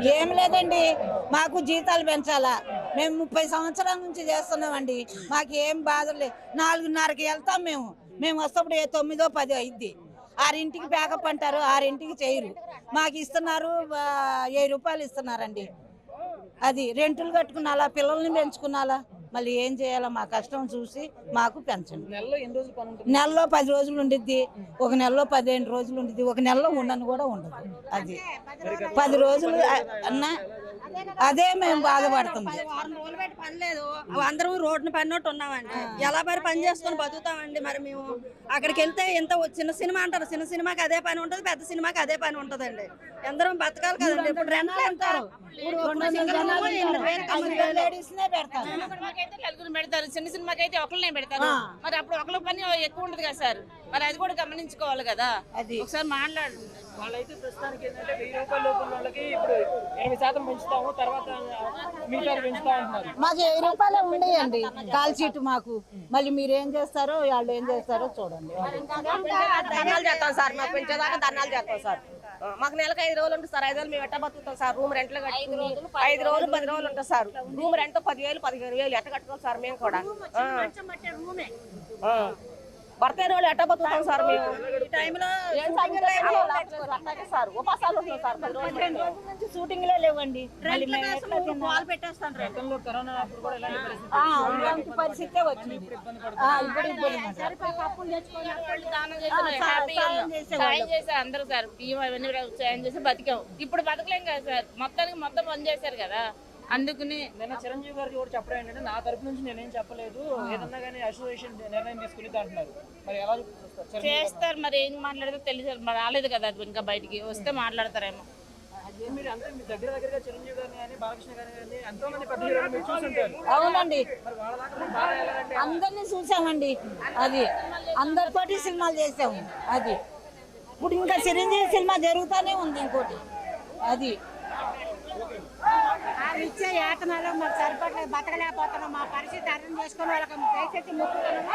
ఏం లేదండి మాకు జీతాలు పెంచాలా. మేము ముప్పై సంవత్సరాల నుంచి చేస్తున్నామండి. మాకు ఏం బాధ లేదు నాలుగున్నరకి వెళ్తాం మేము. మేము వస్తప్పుడు ఏ తొమ్మిదో పది అయింది ఆరింటికి ప్యాకప్ అంటారు ఆరింటికి చేయరు. మాకు ఇస్తున్నారు ఏ వెయ్యి రూపాయలు ఇస్తున్నారండి. అది రెంటులు కట్టుకున్నాలా పిల్లల్ని పెంచుకున్నాలా? మళ్ళీ ఏం చేయాలా మా కష్టం చూసి మాకు పెంచండి నెలలో ఎన్ని రోజులు పని ఉంటుంది? నెలలో పది రోజులు ఉండిద్ది. ఒక నెలలో పదిహేను రోజులు ఉండిద్ది. ఒక నెలలో ఉండను కూడా ఉండదు. అది. పది రోజులు అన్న అదే మేము బాధపడుతుంది. వారం రోజులు పెట్టి పని లేదు. అందరం రోడ్డున పడినట్టు ఉన్నామండి. ఎలా మరి పని చేసుకొని బతుకుతామండి మరి మేము? అక్కడికి వెళ్తే ఎంత చిన్న సినిమా అంటారు. చిన్న సినిమాకి అదే పని ఉంటుంది పెద్ద సినిమాకి అదే పని ఉంటుందండి. అందరం బతకాలి కదండి. ఇప్పుడు వేలు. లేడీస్నే పెడతారు. చిన్న సినిమాకైతే ఒకళ్ళనే పెడతారు. మరి అప్పుడు ఒకళ్ళ పని ఎక్కువ ఉంటుంది కదా సార్? మరి అది కూడా గమనించుకోవాలి కదా. అది. ఒకసారి మాట్లాడు. వాళ్ళైతే ప్రస్తుతానికి ఏంటంటే వెయ్యి రూపాయల లోపల వాళ్ళకి ఇప్పుడు ఎనిమిది శాతం పెంచుతాము తర్వాత మిగతా పెంచుతా అంటున్నారు. మాకు వెయ్యి రూపాయలే ఉండేయండి కాల్ చీటు మాకు. మళ్ళీ మీరు ఏం చేస్తారో వాళ్ళు ఏం చేస్తారో చూడండి. ధర్నాలు చేస్తాం సార్. మాకు పెంచేదాకా ధర్నాలు చేస్తాం సార్. మాకు నెలకు ఐదు రోజులు ఉంటుంది సార్. ఐదు రోజులు మేము ఎట్ట బతుకుతాం సార్? రూమ్ రెంట్లు కట్టుకుని ఐదు రోజులు పది రోజులు ఉంటుంది సార్. రూమ్ రెంట్ పదివేలు పదిహేను వేలు ఎట్ట కట్టుకోవాలి సార్ మేము కూడా? భర్త రోజులు ఎట్ట బతుకుతాం సార్ మేము సార్? ఉపాసాలు సార్ పది రోజులు షూటింగ్లే లేవండి. పరిస్థితి వచ్చింది. అందరూ సార్. బియ్యం అవన్నీ సాయం చేసి బతికాం. ఇప్పుడు బతకలేం కదా సార్. మొత్తానికి మొత్తం పని చేశారు కదా. అందుకని నిన్న చిరంజీవి గారికి కూడా చెప్పడం ఏంటంటే నా తరపు నుంచి నేనేం చెప్పలేదు. ఏదన్నా కానీ అసోసియేషన్ నిర్ణయం తీసుకుని అంటున్నారు. మరి ఎలా చూస్తారు మరి ఏం మాట్లాడితే తెలియదు. మరి రాలేదు కదా అది ఇంకా బయటికి. వస్తే మాట్లాడతారేమో. అదే మీరు అంతే మీ దగ్గర దగ్గరగా చిరంజీవి గారిని కానీ బాలకృష్ణ గారిని కానీ ఎంతో మంది పెద్ద హీరోలు మీరు చూసుంటారు అవునండి అందరినీ చూసామండి. అది అందరితోటి సినిమాలు చేసాము అది. ఇప్పుడు ఇంకా చిరంజీవి సినిమా జరుగుతూనే ఉంది ఇంకోటి. అది. ఇచ్చే మాకు సరిపడలేదు బతకలేకపోతున్నాం. మా పరిస్థితి అర్థం చేసుకుని వాళ్ళకి దయచేసి మొక్కుతున్నాము.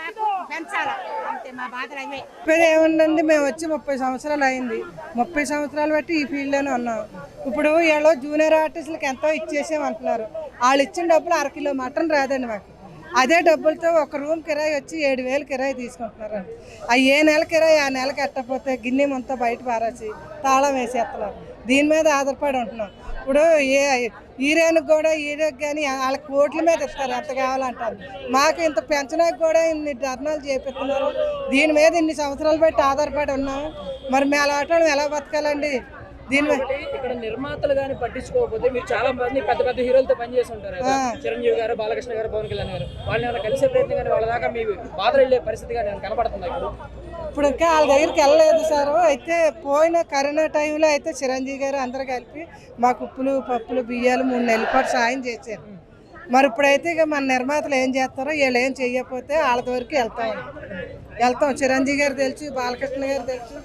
మాకు పెంచాలి? అంతే మా బాధలు అవే. చెప్పేది ఏముందండి మేము వచ్చి ముప్పై సంవత్సరాలు అయింది. ముప్పై సంవత్సరాలు బట్టి ఈ ఫీల్డ్లోనే ఉన్నాం. ఇప్పుడు వీళ్ళు జూనియర్ ఆర్టిస్టులకు ఎంతో ఇచ్చేసామంటున్నారు. వాళ్ళు ఇచ్చిన డబ్బులు అరకిలో మటన్ రాదండి మాకు. అదే డబ్బులతో ఒక రూమ్ కిరాయి వచ్చి ఏడు వేలు కిరాయి తీసుకుంటున్నారు ఆ ఏ నెల కిరాయి ఆ నెలకి ఎట్టకపోతే గిన్నె మొత్తం బయట పారేసి తాళం వేసేస్తున్నారు. దీని మీద ఆధారపడి ఉంటున్నాం. ఇప్పుడు ఏ హీరోయిన్కి కూడా హీరోకి కానీ వాళ్ళ కోట్ల మీద ఇస్తారు ఎంత కావాలంటారు? మాకు ఇంత పెంచడానికి కూడా ఇన్ని ధర్నాలు చేపిస్తున్నారు. దీని మీద ఇన్ని సంవత్సరాలు బట్టి ఆధారపడి ఉన్నాం. మరి మేము ఆటోలు ఎలా బతకాలండి? దీని ఇక్కడ నిర్మాతలు కానీ పట్టించుకోకపోతే మీరు చాలా మంది పెద్ద పెద్ద హీరోలతో పనిచేసి ఉంటారు. చిరంజీవి గారు బాలకృష్ణ గారు పవన్ కళ్యాణ్ గారు. వాళ్ళని కలిసే ప్రయత్నం కానీ వాళ్ళ దాకా మీ బాధలు వెళ్ళే పరిస్థితి కానీ ఏమైనా కనపడుతుంది ఇప్పుడు? ఇప్పుడు ఇంకా వాళ్ళ దగ్గరికి వెళ్ళలేదు సారు. అయితే పోయిన కరోనా టైంలో అయితే చిరంజీవి గారు అందరు కలిపి మాకు ఉప్పులు పప్పులు బియ్యాలు మూడు నెలల పాటు సాయం చేశారు. మరి ఇప్పుడైతే ఇక మన నిర్మాతలు ఏం చేస్తారో వీళ్ళు ఏం చేయకపోతే వాళ్ళ వరకు వెళ్తాం. వెళ్తాం. చిరంజీవి గారు తెలుసు బాలకృష్ణ గారు తెలుసు.